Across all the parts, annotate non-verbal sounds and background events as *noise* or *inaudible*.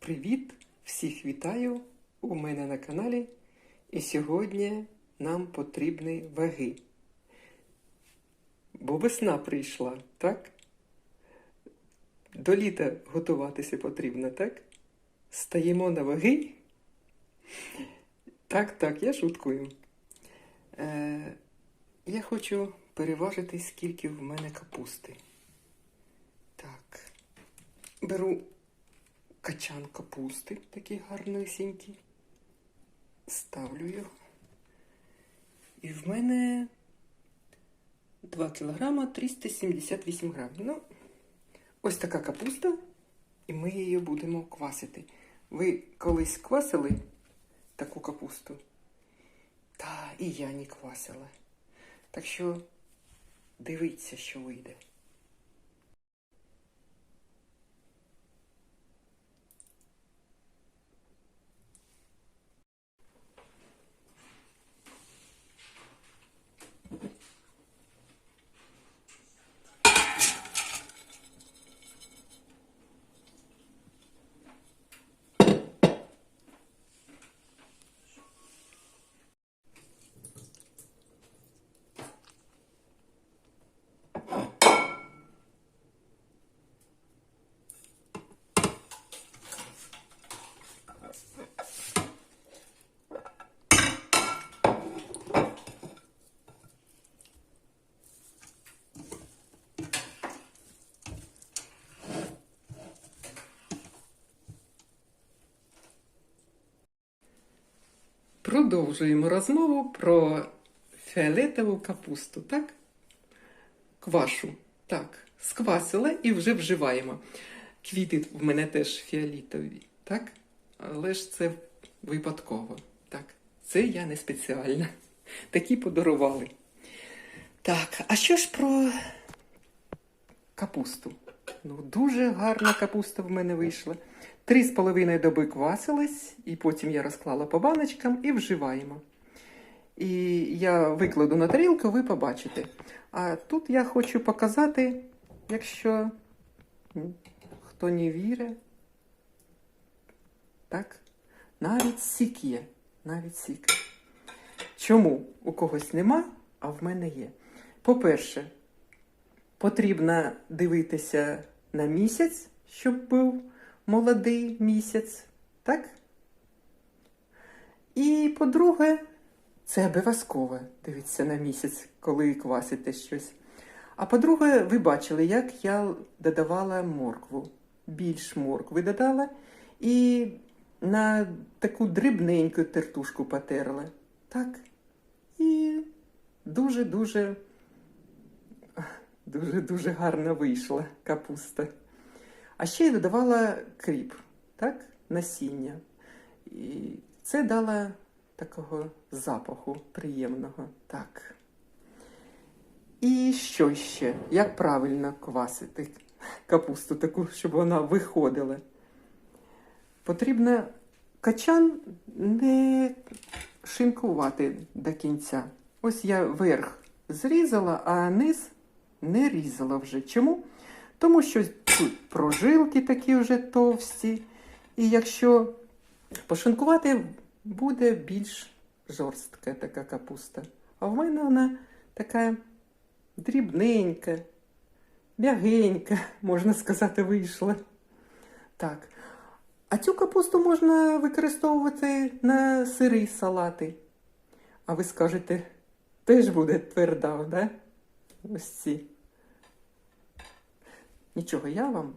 Привіт! Всіх вітаю у мене на каналі. І сьогодні нам потрібні ваги. Бо весна прийшла, так? До літа готуватися потрібно, так? Стаємо на ваги. Так, так, я шуткую. Е, я хочу переважити, скільки в мене капусти. Так. Беру качан капусти, такий гарнисінький. Ставлю його. І в мене 2 кілограма 378 грамів. Ну, ось така капуста, і ми її будемо квасити. Ви колись квасили таку капусту? Та і я не квасила. Так що дивіться, що вийде. Продовжуємо розмову про фіолетову капусту, так? Квашу. Так, сквасила і вже вживаємо. Квіти в мене теж фіолетові, так? Але ж це випадково. Так, це я не спеціально. Такі подарували. Так, а що ж про капусту? Ну, дуже гарна капуста в мене вийшла. Три з половиною доби квасилась, і потім я розклала по баночкам і вживаємо. І я викладу на тарілку, ви побачите. А тут я хочу показати, якщо хто не вірить, так, навіть сік є. Навіть сік. Чому у когось нема, а в мене є? По-перше, потрібно дивитися на місяць, щоб був молодий місяць, так? І по-друге, це обов'язково дивитися на місяць, коли квасите щось. А по-друге, ви бачили, як я додавала моркву. Більш моркви додала і на таку дрібненьку тертушку потерла. Так. І дуже-дуже дуже-дуже гарно вийшла капуста. А ще й додавала кріп, так? насіння. І це дало такого запаху приємного. Так. І що ще? Як правильно квасити капусту таку, щоб вона виходила? Потрібно качан не шинкувати до кінця. Ось я верх зрізала, а низ не різала вже. Чому? Тому що прожилки такі вже товсті. І якщо пошинкувати, буде більш жорстка така капуста. А в мене вона така дрібненька, м'ягенька, можна сказати, вийшла. Так. А цю капусту можна використовувати на сирі салати. А ви скажете, теж буде тверда, да? Ось ці. Нічого, я вам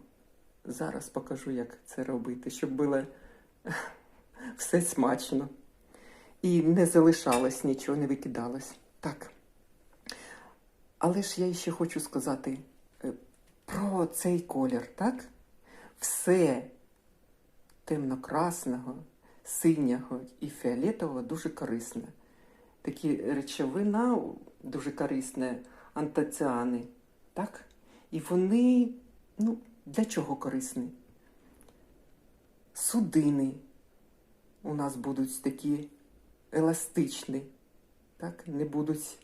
зараз покажу, як це робити, щоб було *laughs* все смачно. І не залишалось нічого, не викидалось. Так. Але ж я ще хочу сказати е, про цей колір, так? Все темно-красного, синього і фіолетового дуже корисне. Такі речовина дуже корисне, антоціани, так? І вони, ну, для чого корисні? Судини у нас будуть такі еластичні, так? Не будуть,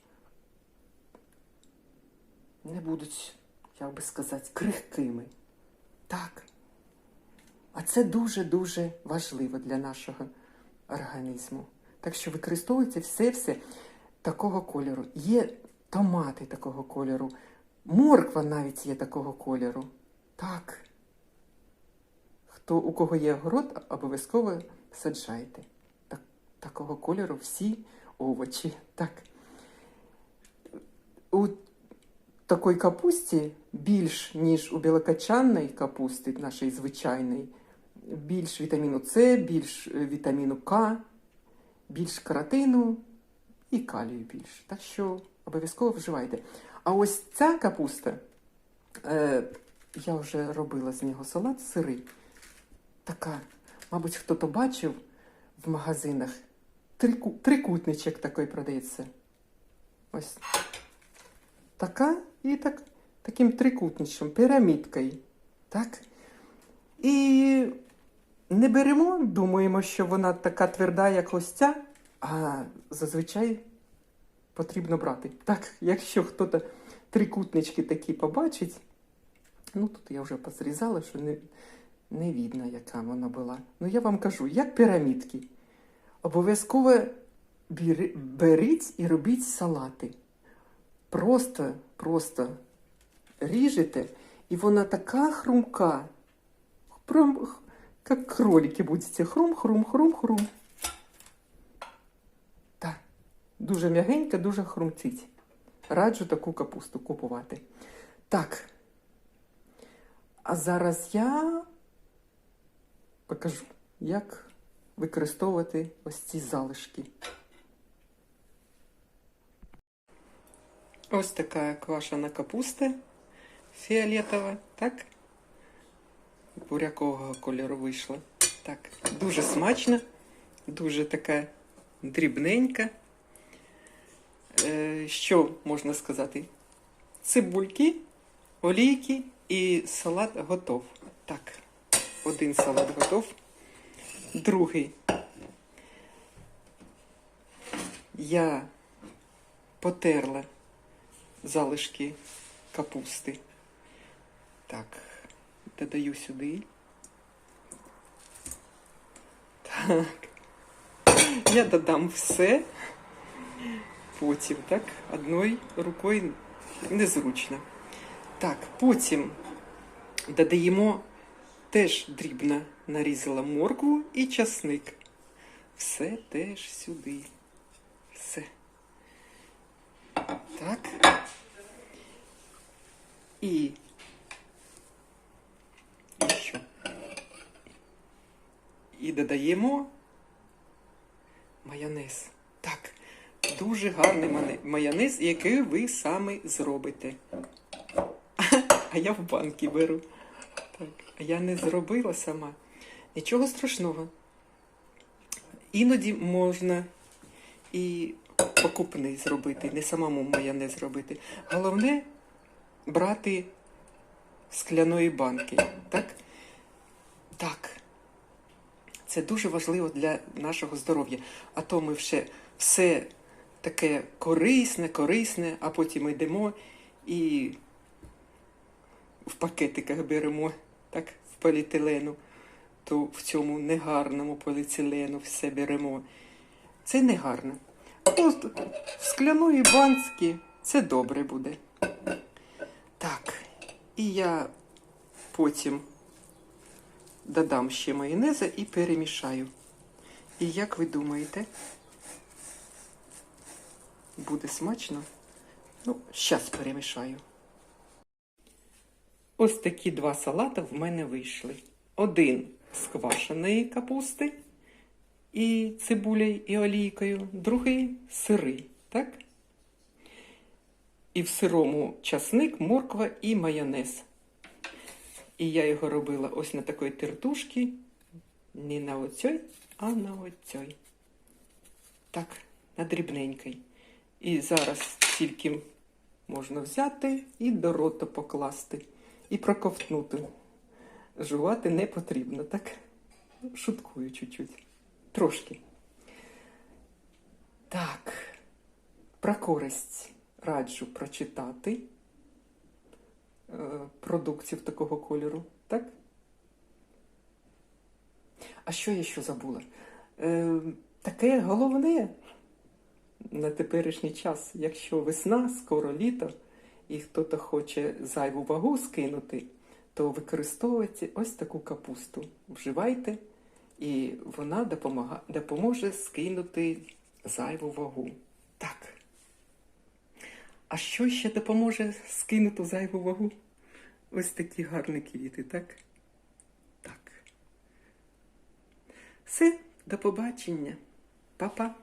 не будуть, як би сказати, крихкими. Так. А це дуже-дуже важливо для нашого організму. Так що використовується все-все такого кольору. Є томати такого кольору, морква навіть є такого кольору. Так. Хто у кого є город, обов'язково саджайте. Так, такого кольору всі овочі. Так. У такої капусті більш, ніж у білокачанної капусти, нашої звичайної, більш вітаміну С, більш е, вітаміну К, більш каротину і калію більш. Так що обов'язково вживайте. А ось ця капуста, е, я вже робила з нього салат сирий. Така, мабуть, хто-то бачив в магазинах. Трику, трикутничок такий продається. Ось така і так, таким трикутничком, пірамідкою. Так? І не беремо, думаємо, що вона така тверда, як ось ця, а зазвичай потрібно брати. Так, якщо хтось трикутнички такі побачить, ну тут я вже позрізала, що не, не видно, яка вона була. Ну я вам кажу, як пірамідки. Обов'язково беріть і робіть салати. Просто, просто ріжете, і вона така хрумка. Прям як кролики будете. Хрум, хрум, хрум, хрум. Так, дуже м'ягенька, дуже хрумцить. Раджу таку капусту купувати. Так. А зараз я покажу, як використовувати ось ці залишки. Ось така квашена капуста фіолетова, так? Бурякового кольору вийшла. Так, дуже смачна, дуже така дрібненька. Е, що можна сказати? Цибульки, олійки і салат готов. Так, один салат готов. Другий. Я потерла залишки капусти. Так, додаю сюди. Так. Я додам все. Потім, так, одною рукою незручно. Так, потім додаємо теж дрібно нарізала моркву і часник. Все теж сюди. Все. Так. І. І що? І додаємо майонез. Так. Дуже гарний майонез, який ви самі зробите. А я в банки беру. Так, я не зробила сама. Нічого страшного. Іноді можна і покупний зробити, не самому майонез зробити. Головне брати скляної банки. Так? Так. Це дуже важливо для нашого здоров'я. А то ми все, все таке корисне, корисне, а потім йдемо і в пакетиках беремо, так, в поліетилену, то в цьому негарному поліетилену все беремо. Це негарно. А то в скляної банки це добре буде. Так, і я потім додам ще майонеза і перемішаю. І як ви думаєте, буде смачно? Ну, зараз перемішаю. Ось такі два салати в мене вийшли. Один з квашеної капусти і цибулею і олійкою, другий сирий, так? І в сирому часник, морква і майонез. І я його робила ось на такій тертушці, не на оцій, а на оцій. Так, на дрібненькій. І зараз тільки можна взяти і до рота покласти, і проковтнути. Жувати не потрібно, так? Шуткую чуть-чуть. Трошки. Так, про користь раджу прочитати е, продуктів такого кольору, так? А що я ще забула? Е, таке головне на теперішній час, якщо весна, скоро літо, і хтось хоче зайву вагу скинути, то використовуйте ось таку капусту. Вживайте, і вона допомога, допоможе скинути зайву вагу. Так. А що ще допоможе скинути зайву вагу? Ось такі гарні квіти, так? Так. Все, до побачення. Па-па.